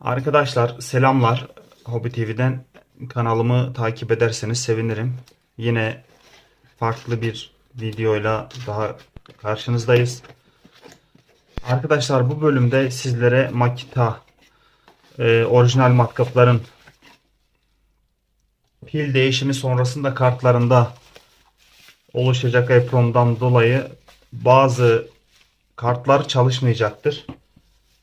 Arkadaşlar selamlar. Hobby TV'den kanalımı takip ederseniz sevinirim. Yine farklı bir videoyla daha karşınızdayız. Arkadaşlar bu bölümde sizlere Makita e, orijinal matkapların pil değişimi sonrasında kartlarında oluşacak EPROM'dan dolayı bazı kartlar çalışmayacaktır.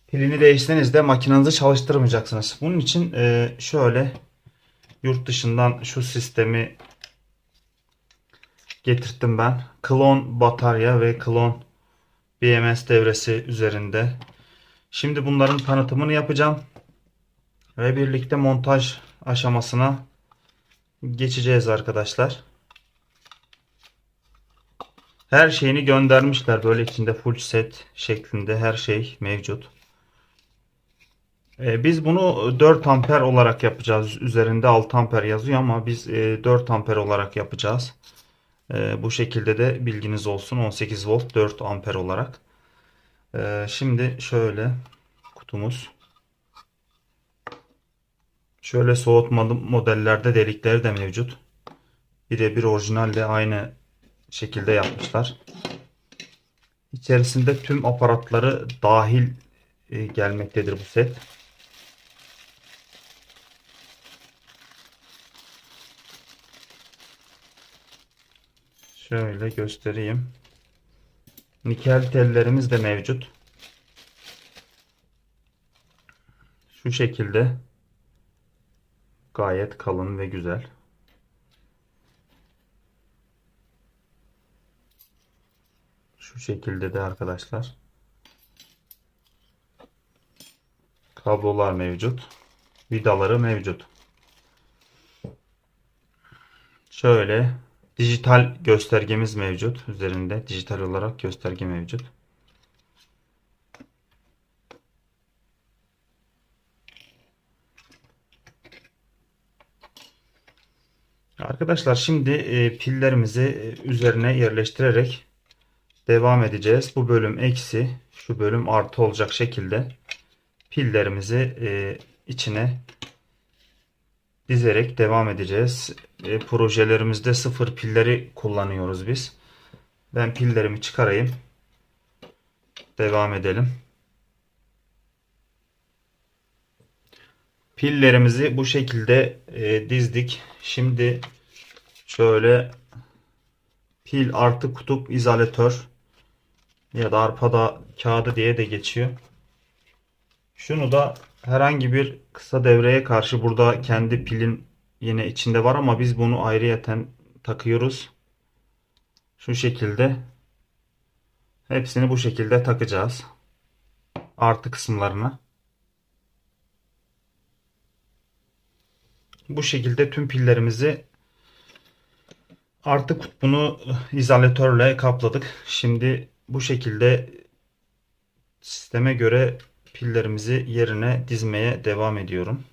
Pilini değişseniz de makinenizi çalıştırmayacaksınız. Bunun için e, şöyle yurt dışından şu sistemi getirttim ben. Klon batarya ve klon BMS devresi üzerinde. Şimdi bunların tanıtımını yapacağım. Ve birlikte montaj aşamasına geçeceğiz arkadaşlar. Her şeyini göndermişler. Böyle içinde full set şeklinde her şey mevcut. Ee, biz bunu 4 amper olarak yapacağız. Üzerinde 6 amper yazıyor ama biz e, 4 amper olarak yapacağız. E, bu şekilde de bilginiz olsun. 18 volt 4 amper olarak. E, şimdi şöyle kutumuz. Şöyle soğutmalı modellerde delikleri de mevcut. Birebir orijinalle aynı şekilde yapmışlar. İçerisinde tüm aparatları dahil e, gelmektedir bu set. Şöyle göstereyim. Nikel tellerimiz de mevcut. Şu şekilde gayet kalın ve güzel. Şu şekilde de arkadaşlar. Kablolar mevcut. Vidaları mevcut. Şöyle dijital göstergemiz mevcut. Üzerinde dijital olarak gösterge mevcut. Arkadaşlar şimdi e, pillerimizi e, üzerine yerleştirerek devam edeceğiz. Bu bölüm eksi, şu bölüm artı olacak şekilde pillerimizi e, içine dizerek devam edeceğiz. E, projelerimizde sıfır pilleri kullanıyoruz biz. Ben pillerimi çıkarayım. Devam edelim. Pillerimizi bu şekilde e, dizdik. Şimdi şöyle pil artı kutup izolatör ya da arpada kağıdı diye de geçiyor. Şunu da herhangi bir kısa devreye karşı burada kendi pilin yine içinde var ama biz bunu ayrıyeten takıyoruz. Şu şekilde hepsini bu şekilde takacağız. Artı kısımlarına. Bu şekilde tüm pillerimizi artı kutbunu izolatörle kapladık. Şimdi bu şekilde sisteme göre pillerimizi yerine dizmeye devam ediyorum.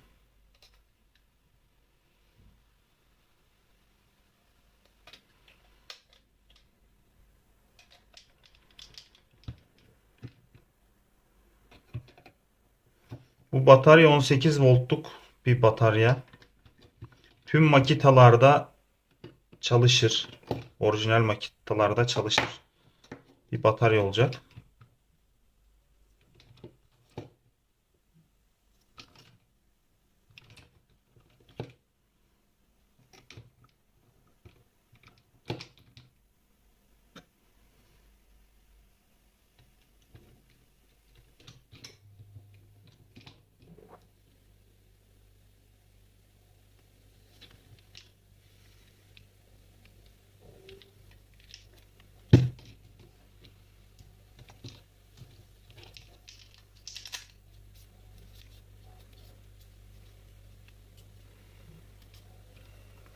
Bu batarya 18 voltluk bir batarya. Tüm makitalarda çalışır. Orijinal makitalarda çalışır. Bir batarya olacak.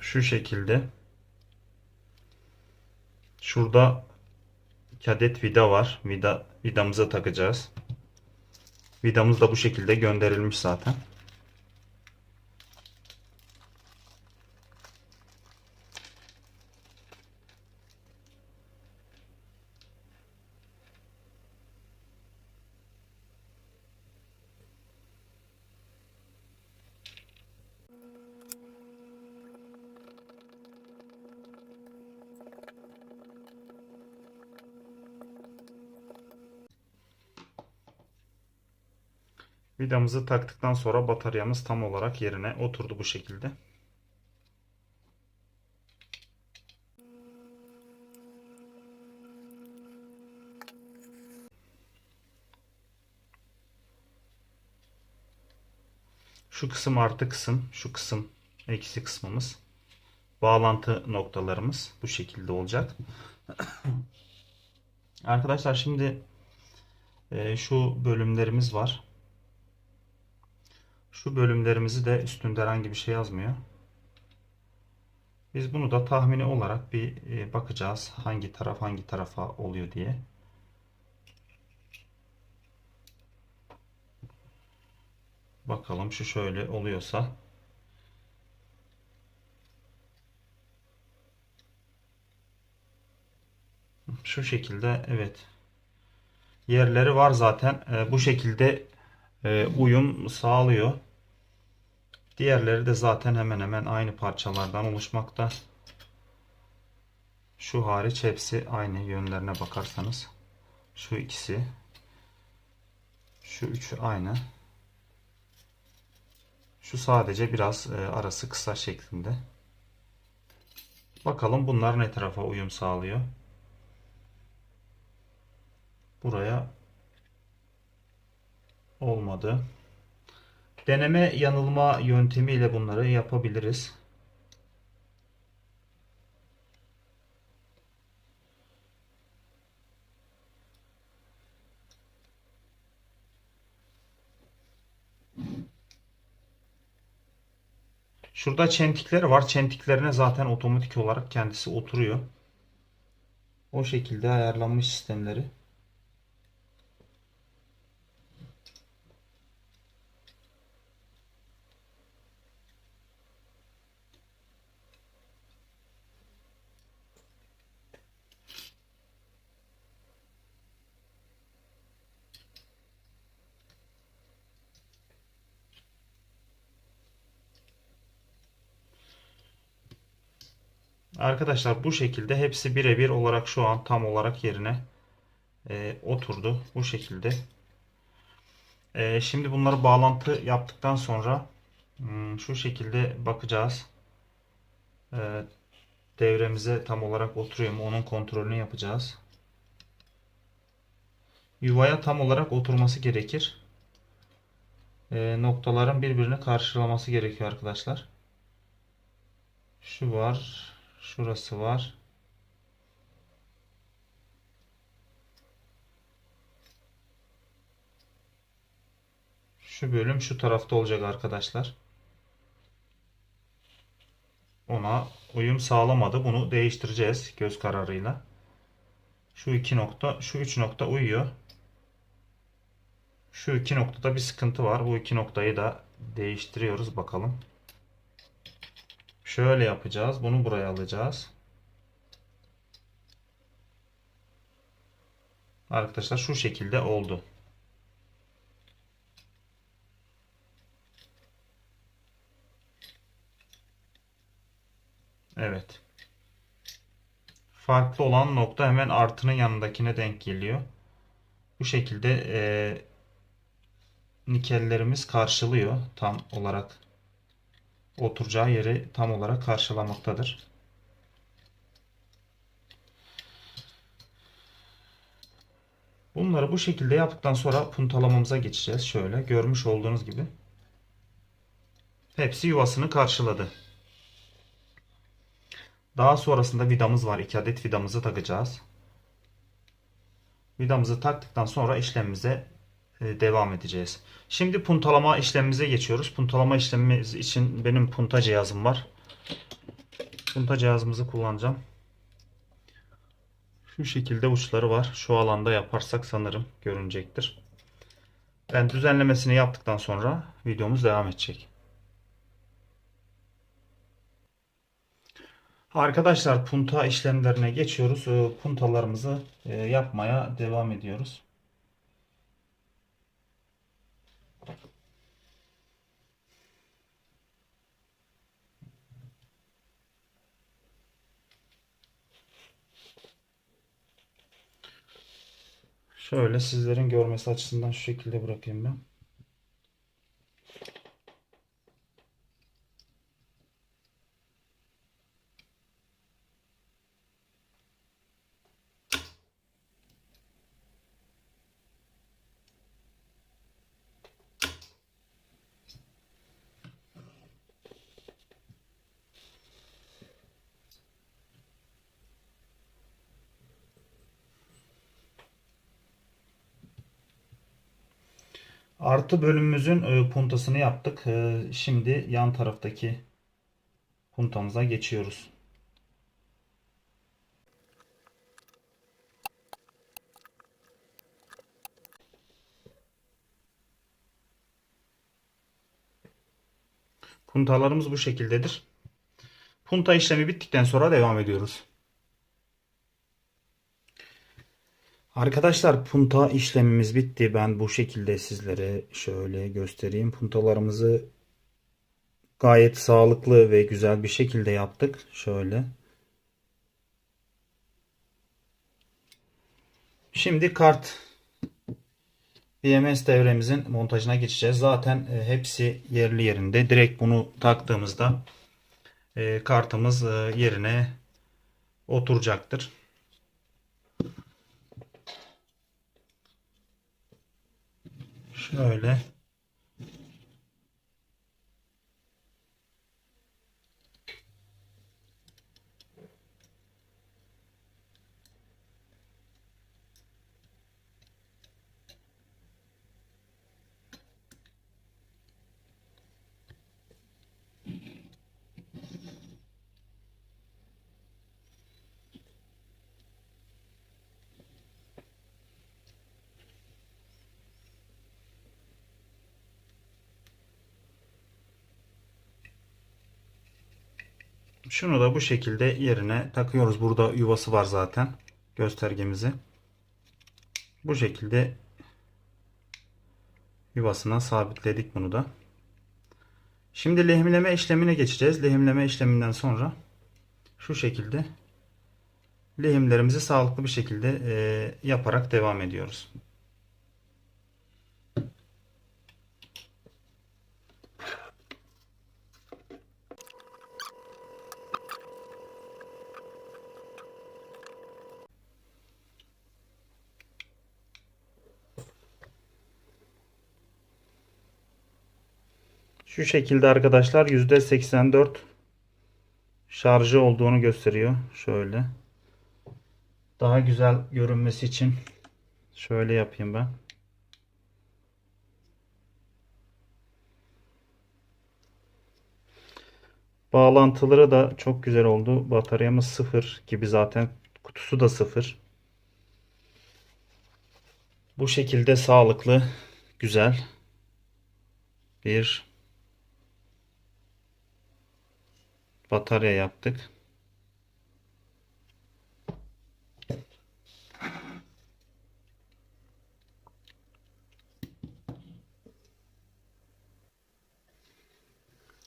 Şu şekilde. Şurada iki adet vida var. Vida, vidamıza takacağız. Vidamız da bu şekilde gönderilmiş zaten. Vidamızı taktıktan sonra bataryamız tam olarak yerine oturdu bu şekilde. Şu kısım artı kısım, şu kısım eksi kısmımız. Bağlantı noktalarımız bu şekilde olacak. Arkadaşlar şimdi e, şu bölümlerimiz var. Şu bölümlerimizi de üstünde herhangi bir şey yazmıyor. Biz bunu da tahmini olarak bir e, bakacağız. Hangi taraf hangi tarafa oluyor diye. Bakalım şu şöyle oluyorsa. Şu şekilde evet. Yerleri var zaten. E, bu şekilde uyum sağlıyor. Diğerleri de zaten hemen hemen aynı parçalardan oluşmakta. Şu hariç hepsi aynı yönlerine bakarsanız. Şu ikisi. Şu üçü aynı. Şu sadece biraz e, arası kısa şeklinde. Bakalım bunlar ne tarafa uyum sağlıyor. Buraya olmadı. Deneme yanılma yöntemiyle bunları yapabiliriz. Şurada çentikleri var. Çentiklerine zaten otomatik olarak kendisi oturuyor. O şekilde ayarlanmış sistemleri. Arkadaşlar bu şekilde hepsi birebir olarak şu an tam olarak yerine e, oturdu. Bu şekilde. E, şimdi bunları bağlantı yaptıktan sonra hmm, şu şekilde bakacağız. E, devremize tam olarak oturuyor mu onun kontrolünü yapacağız. Yuvaya tam olarak oturması gerekir. E, noktaların birbirini karşılaması gerekiyor arkadaşlar. Şu var. Şurası var. Şu bölüm şu tarafta olacak arkadaşlar. Ona uyum sağlamadı. Bunu değiştireceğiz göz kararıyla. Şu iki nokta, şu üç nokta uyuyor. Şu iki noktada bir sıkıntı var. Bu iki noktayı da değiştiriyoruz bakalım. Şöyle yapacağız. Bunu buraya alacağız. Arkadaşlar şu şekilde oldu. Evet. Farklı olan nokta hemen artının yanındakine denk geliyor. Bu şekilde e, nikellerimiz karşılıyor tam olarak oturacağı yeri tam olarak karşılamaktadır. Bunları bu şekilde yaptıktan sonra puntalamamıza geçeceğiz. Şöyle görmüş olduğunuz gibi. Hepsi yuvasını karşıladı. Daha sonrasında vidamız var. 2 adet vidamızı takacağız. Vidamızı taktıktan sonra işlemimize devam edeceğiz. Şimdi puntalama işlemimize geçiyoruz. Puntalama işlemimiz için benim punta cihazım var. Punta cihazımızı kullanacağım. Şu şekilde uçları var. Şu alanda yaparsak sanırım görünecektir. Ben düzenlemesini yaptıktan sonra videomuz devam edecek. Arkadaşlar punta işlemlerine geçiyoruz. E, puntalarımızı e, yapmaya devam ediyoruz. Şöyle sizlerin görmesi açısından şu şekilde bırakayım ben. Artı bölümümüzün e, puntasını yaptık. E, Şimdi yan taraftaki puntamıza geçiyoruz. Puntalarımız bu şekildedir. Punta işlemi bittikten sonra devam ediyoruz. Arkadaşlar punta işlemimiz bitti. Ben bu şekilde sizlere şöyle göstereyim. Puntalarımızı gayet sağlıklı ve güzel bir şekilde yaptık. Şöyle. Şimdi kart BMS devremizin montajına geçeceğiz. Zaten e, hepsi yerli yerinde. Direkt bunu taktığımızda e, kartımız e, yerine oturacaktır. Şöyle. Şunu da bu şekilde yerine takıyoruz. Burada yuvası var zaten. Göstergemizi. Bu şekilde yuvasına sabitledik bunu da. Şimdi lehimleme işlemine geçeceğiz. Lehimleme işleminden sonra şu şekilde lehimlerimizi sağlıklı bir şekilde yaparak devam ediyoruz. Şu şekilde arkadaşlar %84 şarjı olduğunu gösteriyor. Şöyle. Daha güzel görünmesi için şöyle yapayım ben. Bağlantıları da çok güzel oldu. Bataryamız sıfır gibi zaten. Kutusu da sıfır. Bu şekilde sağlıklı, güzel bir batarya yaptık.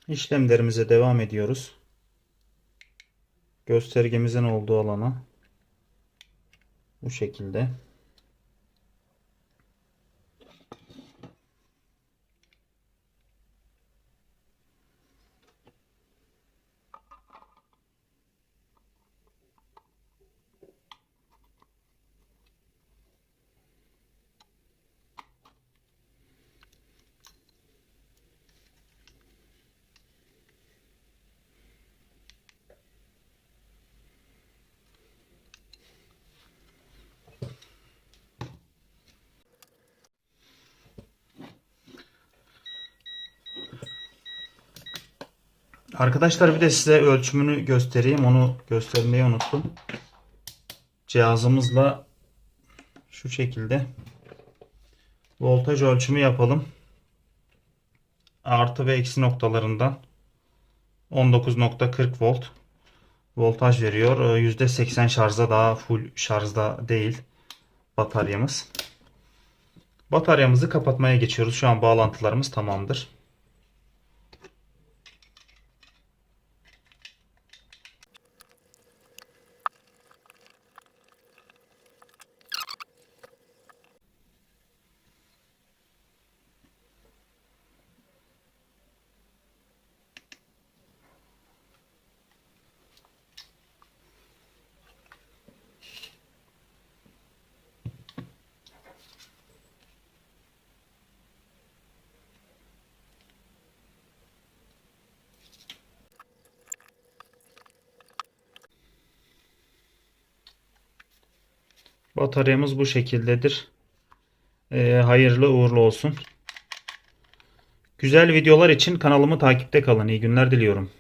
İşlemlerimize devam ediyoruz. Göstergemizin olduğu alana bu şekilde Arkadaşlar bir de size ölçümünü göstereyim. Onu göstermeyi unuttum. Cihazımızla şu şekilde voltaj ölçümü yapalım. Artı ve eksi noktalarından 19.40 volt voltaj veriyor. %80 şarjda daha full şarjda değil bataryamız. Bataryamızı kapatmaya geçiyoruz. Şu an bağlantılarımız tamamdır. Bataryamız bu şekildedir. Ee, hayırlı uğurlu olsun. Güzel videolar için kanalımı takipte kalın. İyi günler diliyorum.